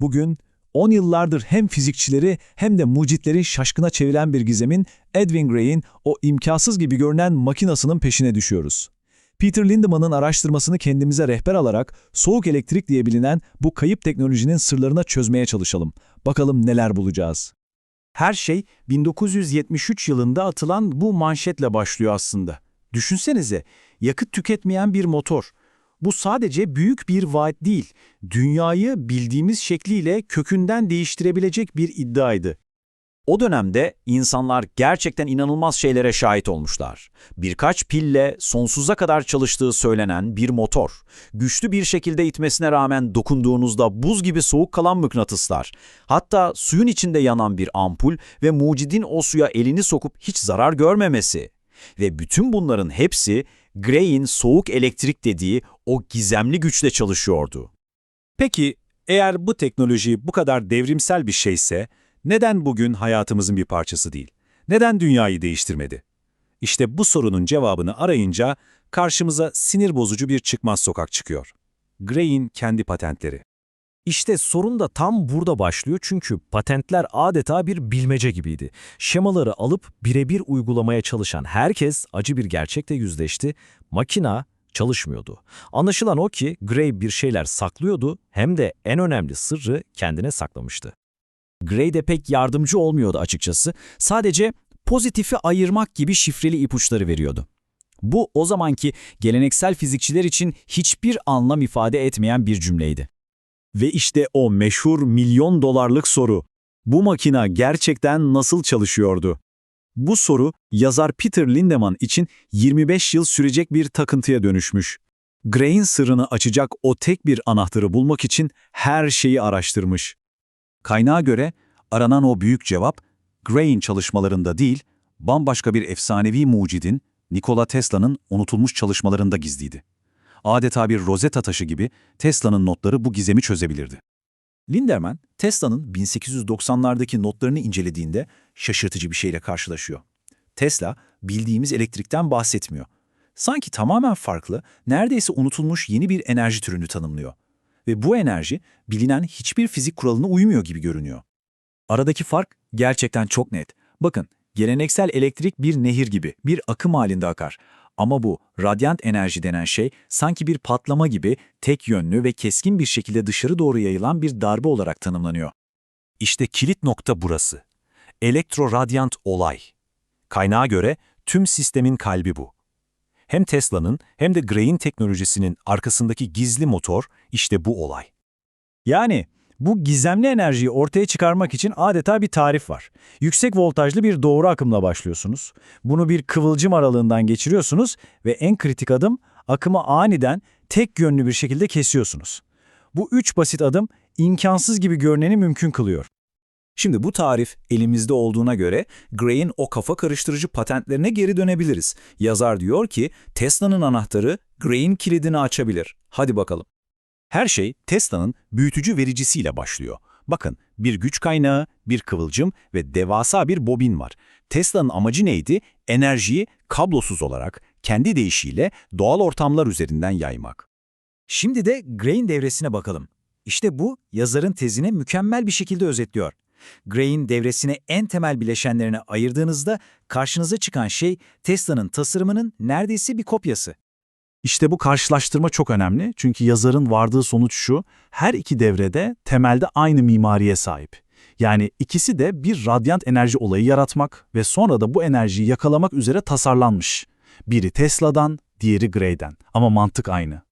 Bugün 10 yıllardır hem fizikçileri hem de mucitleri şaşkına çeviren bir gizemin Edwin Gray'in o imkansız gibi görünen makinasının peşine düşüyoruz. Peter Lindemann'ın araştırmasını kendimize rehber alarak soğuk elektrik diye bilinen bu kayıp teknolojinin sırlarına çözmeye çalışalım. Bakalım neler bulacağız. Her şey 1973 yılında atılan bu manşetle başlıyor aslında. Düşünsenize, yakıt tüketmeyen bir motor. Bu sadece büyük bir vaat değil, dünyayı bildiğimiz şekliyle kökünden değiştirebilecek bir iddiaydı. O dönemde insanlar gerçekten inanılmaz şeylere şahit olmuşlar. Birkaç pille sonsuza kadar çalıştığı söylenen bir motor, güçlü bir şekilde itmesine rağmen dokunduğunuzda buz gibi soğuk kalan mıknatıslar, hatta suyun içinde yanan bir ampul ve mucidin o suya elini sokup hiç zarar görmemesi. Ve bütün bunların hepsi Gray'in soğuk elektrik dediği o gizemli güçle çalışıyordu. Peki eğer bu teknoloji bu kadar devrimsel bir şeyse neden bugün hayatımızın bir parçası değil? Neden dünyayı değiştirmedi? İşte bu sorunun cevabını arayınca karşımıza sinir bozucu bir çıkmaz sokak çıkıyor. Gray'in kendi patentleri. İşte sorun da tam burada başlıyor çünkü patentler adeta bir bilmece gibiydi. Şemaları alıp birebir uygulamaya çalışan herkes acı bir gerçekle yüzleşti. Makina çalışmıyordu. Anlaşılan o ki Gray bir şeyler saklıyordu hem de en önemli sırrı kendine saklamıştı. Gray de pek yardımcı olmuyordu açıkçası. Sadece pozitifi ayırmak gibi şifreli ipuçları veriyordu. Bu o zamanki geleneksel fizikçiler için hiçbir anlam ifade etmeyen bir cümleydi. Ve işte o meşhur milyon dolarlık soru. Bu makina gerçekten nasıl çalışıyordu? Bu soru yazar Peter Lindemann için 25 yıl sürecek bir takıntıya dönüşmüş. Gray'in sırrını açacak o tek bir anahtarı bulmak için her şeyi araştırmış. Kaynağa göre aranan o büyük cevap Gray'in çalışmalarında değil, bambaşka bir efsanevi mucidin Nikola Tesla'nın unutulmuş çalışmalarında gizliydi. Adeta bir Rosetta taşı gibi Tesla'nın notları bu gizemi çözebilirdi. Linderman, Tesla'nın 1890'lardaki notlarını incelediğinde şaşırtıcı bir şeyle karşılaşıyor. Tesla, bildiğimiz elektrikten bahsetmiyor. Sanki tamamen farklı, neredeyse unutulmuş yeni bir enerji türünü tanımlıyor. Ve bu enerji, bilinen hiçbir fizik kuralına uymuyor gibi görünüyor. Aradaki fark gerçekten çok net. Bakın, geleneksel elektrik bir nehir gibi, bir akım halinde akar. Ama bu radyant enerji denen şey sanki bir patlama gibi tek yönlü ve keskin bir şekilde dışarı doğru yayılan bir darbe olarak tanımlanıyor. İşte kilit nokta burası. Elektroradyant olay. Kaynağa göre tüm sistemin kalbi bu. Hem Tesla'nın hem de Gray'in teknolojisinin arkasındaki gizli motor işte bu olay. Yani bu gizemli enerjiyi ortaya çıkarmak için adeta bir tarif var. Yüksek voltajlı bir doğru akımla başlıyorsunuz. Bunu bir kıvılcım aralığından geçiriyorsunuz ve en kritik adım akımı aniden tek yönlü bir şekilde kesiyorsunuz. Bu üç basit adım imkansız gibi görüneni mümkün kılıyor. Şimdi bu tarif elimizde olduğuna göre Gray'in o kafa karıştırıcı patentlerine geri dönebiliriz. Yazar diyor ki Tesla'nın anahtarı Gray'in kilidini açabilir. Hadi bakalım. Her şey Tesla'nın büyütücü vericisiyle başlıyor. Bakın bir güç kaynağı, bir kıvılcım ve devasa bir bobin var. Tesla'nın amacı neydi? Enerjiyi kablosuz olarak kendi deyişiyle doğal ortamlar üzerinden yaymak. Şimdi de Gray'in devresine bakalım. İşte bu yazarın tezini mükemmel bir şekilde özetliyor. Gray'in devresine en temel bileşenlerine ayırdığınızda karşınıza çıkan şey Tesla'nın tasarımının neredeyse bir kopyası. İşte bu karşılaştırma çok önemli çünkü yazarın vardığı sonuç şu, her iki devrede temelde aynı mimariye sahip. Yani ikisi de bir radyant enerji olayı yaratmak ve sonra da bu enerjiyi yakalamak üzere tasarlanmış. Biri Tesla'dan, diğeri Gray'den ama mantık aynı.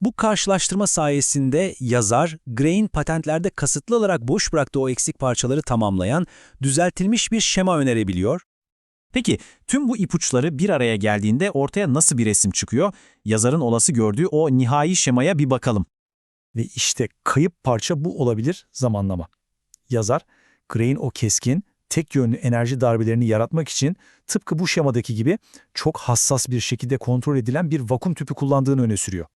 Bu karşılaştırma sayesinde yazar, Gray'in patentlerde kasıtlı olarak boş bıraktığı o eksik parçaları tamamlayan, düzeltilmiş bir şema önerebiliyor. Peki, tüm bu ipuçları bir araya geldiğinde ortaya nasıl bir resim çıkıyor? Yazarın olası gördüğü o nihai şemaya bir bakalım. Ve işte kayıp parça bu olabilir zamanlama. Yazar, Gray'in o keskin, tek yönlü enerji darbelerini yaratmak için tıpkı bu şemadaki gibi çok hassas bir şekilde kontrol edilen bir vakum tüpü kullandığını öne sürüyor.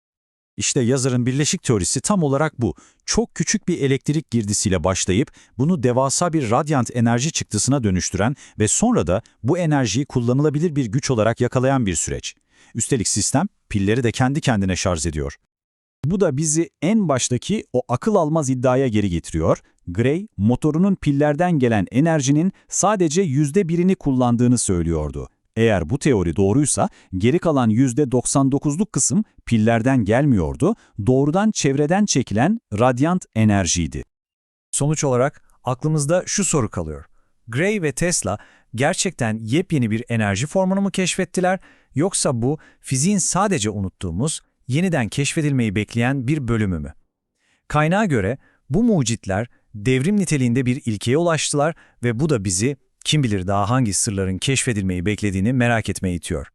İşte yazarın birleşik teorisi tam olarak bu. Çok küçük bir elektrik girdisiyle başlayıp bunu devasa bir radyant enerji çıktısına dönüştüren ve sonra da bu enerjiyi kullanılabilir bir güç olarak yakalayan bir süreç. Üstelik sistem pilleri de kendi kendine şarj ediyor. Bu da bizi en baştaki o akıl almaz iddiaya geri getiriyor. Gray, motorunun pillerden gelen enerjinin sadece yüzde birini kullandığını söylüyordu. Eğer bu teori doğruysa geri kalan yüzde 99'luk kısım pillerden gelmiyordu, doğrudan çevreden çekilen radyant enerjiydi. Sonuç olarak aklımızda şu soru kalıyor. Gray ve Tesla gerçekten yepyeni bir enerji formunu mu keşfettiler yoksa bu fiziğin sadece unuttuğumuz, yeniden keşfedilmeyi bekleyen bir bölümü mü? Kaynağa göre bu mucitler devrim niteliğinde bir ilkeye ulaştılar ve bu da bizi kim bilir daha hangi sırların keşfedilmeyi beklediğini merak etmeye itiyor.